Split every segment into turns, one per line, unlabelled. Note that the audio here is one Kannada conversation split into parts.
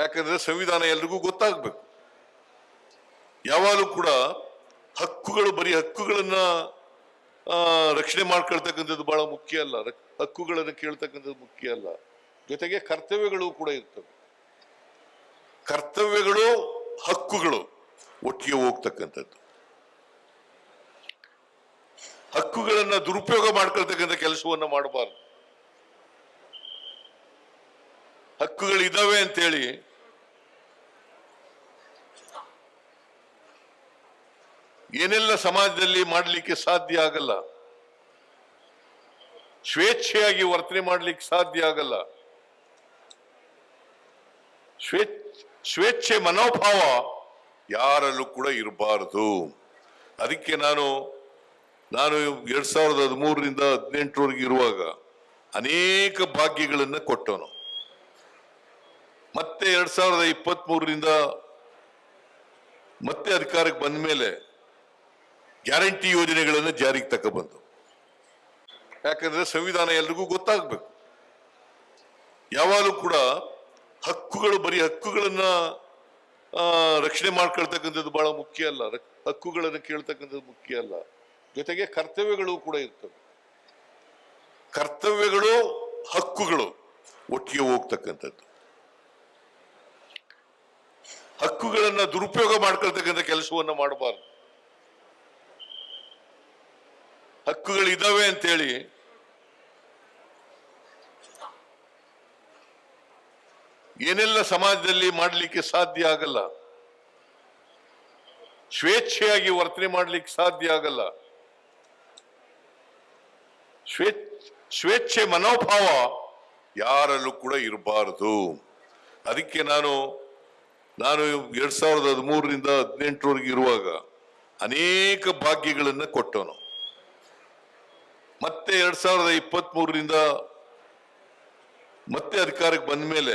ಯಾಕಂದ್ರೆ ಸಂವಿಧಾನ ಎಲ್ರಿಗೂ ಗೊತ್ತಾಗ್ಬೇಕು. ಯಾವಾಗಲೂ ಕೂಡ ಹಕ್ಕುಗಳು, ಬರೀ ಹಕ್ಕುಗಳನ್ನ ರಕ್ಷಣೆ ಮಾಡ್ಕೊಳ್ತಕ್ಕಂಥದ್ದು ಬಹಳ ಮುಖ್ಯ ಅಲ್ಲ. ಹಕ್ಕುಗಳನ್ನು ಕೇಳ್ತಕ್ಕಂಥದ್ದು ಮುಖ್ಯ ಅಲ್ಲ. ಜೊತೆಗೆ ಕರ್ತವ್ಯಗಳು ಕೂಡ ಇರ್ತವೆ. ಕರ್ತವ್ಯಗಳು, ಹಕ್ಕುಗಳು ಒಟ್ಟಿಗೆ ಹೋಗ್ತಕ್ಕಂಥದ್ದು. ಹಕ್ಕುಗಳನ್ನ ದುರುಪಯೋಗ ಮಾಡ್ಕೊಳ್ತಕ್ಕಂಥ ಕೆಲಸವನ್ನ ಮಾಡಬಾರ್ದು. ಹಕ್ಕುಗಳು ಇದಾವೆ ಅಂತೇಳಿ ಏನೆಲ್ಲ ಸಮಾಜದಲ್ಲಿ ಮಾಡಲಿಕ್ಕೆ ಸಾಧ್ಯ ಆಗಲ್ಲ? ಸ್ವೇಚ್ಛೆಯಾಗಿ ವರ್ತನೆ ಮಾಡಲಿಕ್ಕೆ ಸಾಧ್ಯ ಆಗಲ್ಲ? ಸ್ವೇಚ್ಛ ಸ್ವೇಚ್ಛೆ ಮನೋಭಾವ ಯಾರಲ್ಲೂ ಕೂಡ ಇರಬಾರದು. ಅದಕ್ಕೆ ನಾನು ನಾನು ಎರಡ್ ಸಾವಿರದ ಹದಿಮೂರರಿಂದ ಹದಿನೆಂಟರವರೆಗೆ ಇರುವಾಗ ಅನೇಕ ಭಾಗ್ಯಗಳನ್ನ ಕೊಟ್ಟವನು. ಮತ್ತೆ ಎರಡ್ ಸಾವಿರದ ಇಪ್ಪತ್ತ್ ಮೂರರಿಂದ ಮತ್ತೆ ಅಧಿಕಾರಕ್ಕೆ ಬಂದ ಮೇಲೆ ಗ್ಯಾರಂಟಿ ಯೋಜನೆಗಳನ್ನು ಜಾರಿಗೆ ತಗೊಬಂದು ಯಾಕಂದ್ರೆ ಸಂವಿಧಾನ ಎಲ್ರಿಗೂ ಗೊತ್ತಾಗ್ಬೇಕು. ಯಾವಾಗಲೂ ಕೂಡ ಹಕ್ಕುಗಳು, ಬರೀ ಹಕ್ಕುಗಳನ್ನ ರಕ್ಷಣೆ ಮಾಡ್ಕೊಳ್ತಕ್ಕಂಥದ್ದು ಬಹಳ ಮುಖ್ಯ ಅಲ್ಲ. ಹಕ್ಕುಗಳನ್ನು ಕೇಳ್ತಕ್ಕಂಥದ್ದು ಮುಖ್ಯ ಅಲ್ಲ. ಜೊತೆಗೆ ಕರ್ತವ್ಯಗಳು ಕೂಡ ಇರ್ತವೆ. ಕರ್ತವ್ಯಗಳು, ಹಕ್ಕುಗಳು ಒಟ್ಟಿಗೆ ಹೋಗ್ತಕ್ಕಂಥದ್ದು. ಹಕ್ಕುಗಳನ್ನ ದುರುಪಯೋಗ ಮಾಡ್ಕೊಳ್ತಕ್ಕಂಥ ಕೆಲಸವನ್ನ ಮಾಡಬಾರ್ದು. ಹಕ್ಕುಗಳು ಇದಾವೆ ಅಂತೇಳಿ. ಏನೆಲ್ಲ ಸಮಾಜದಲ್ಲಿ ಮಾಡಲಿಕ್ಕೆ ಸಾಧ್ಯ ಆಗಲ್ಲ? ಸ್ವೇಚ್ಛೆಯಾಗಿ ವರ್ತನೆ ಮಾಡಲಿಕ್ಕೆ ಸಾಧ್ಯ ಆಗಲ್ಲ? ಸ್ವೇಚ್ಛ ಸ್ವೇಚ್ಛೆ ಮನೋಭಾವ ಯಾರಲ್ಲೂ ಕೂಡ ಇರಬಾರದು. ಅದಕ್ಕೆ ನಾನು ನಾನು ಎರಡ್ ಸಾವಿರದ ಹದಿಮೂರರಿಂದ ಹದಿನೆಂಟರವರೆಗೆ ಇರುವಾಗ ಅನೇಕ ಭಾಗ್ಯಗಳನ್ನು ಕೊಟ್ಟವನು. ಮತ್ತೆ ಎರಡ್ ಸಾವಿರದ ಇಪ್ಪತ್ತ್ ಮೂರರಿಂದ ಮತ್ತೆ ಅಧಿಕಾರಕ್ಕೆ ಬಂದ ಮೇಲೆ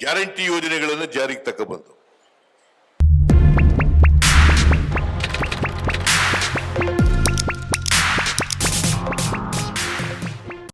ಗ್ಯಾರಂಟಿ ಯೋಜನೆಗಳನ್ನು ಜಾರಿಗೆ ತಗೊಬಂದು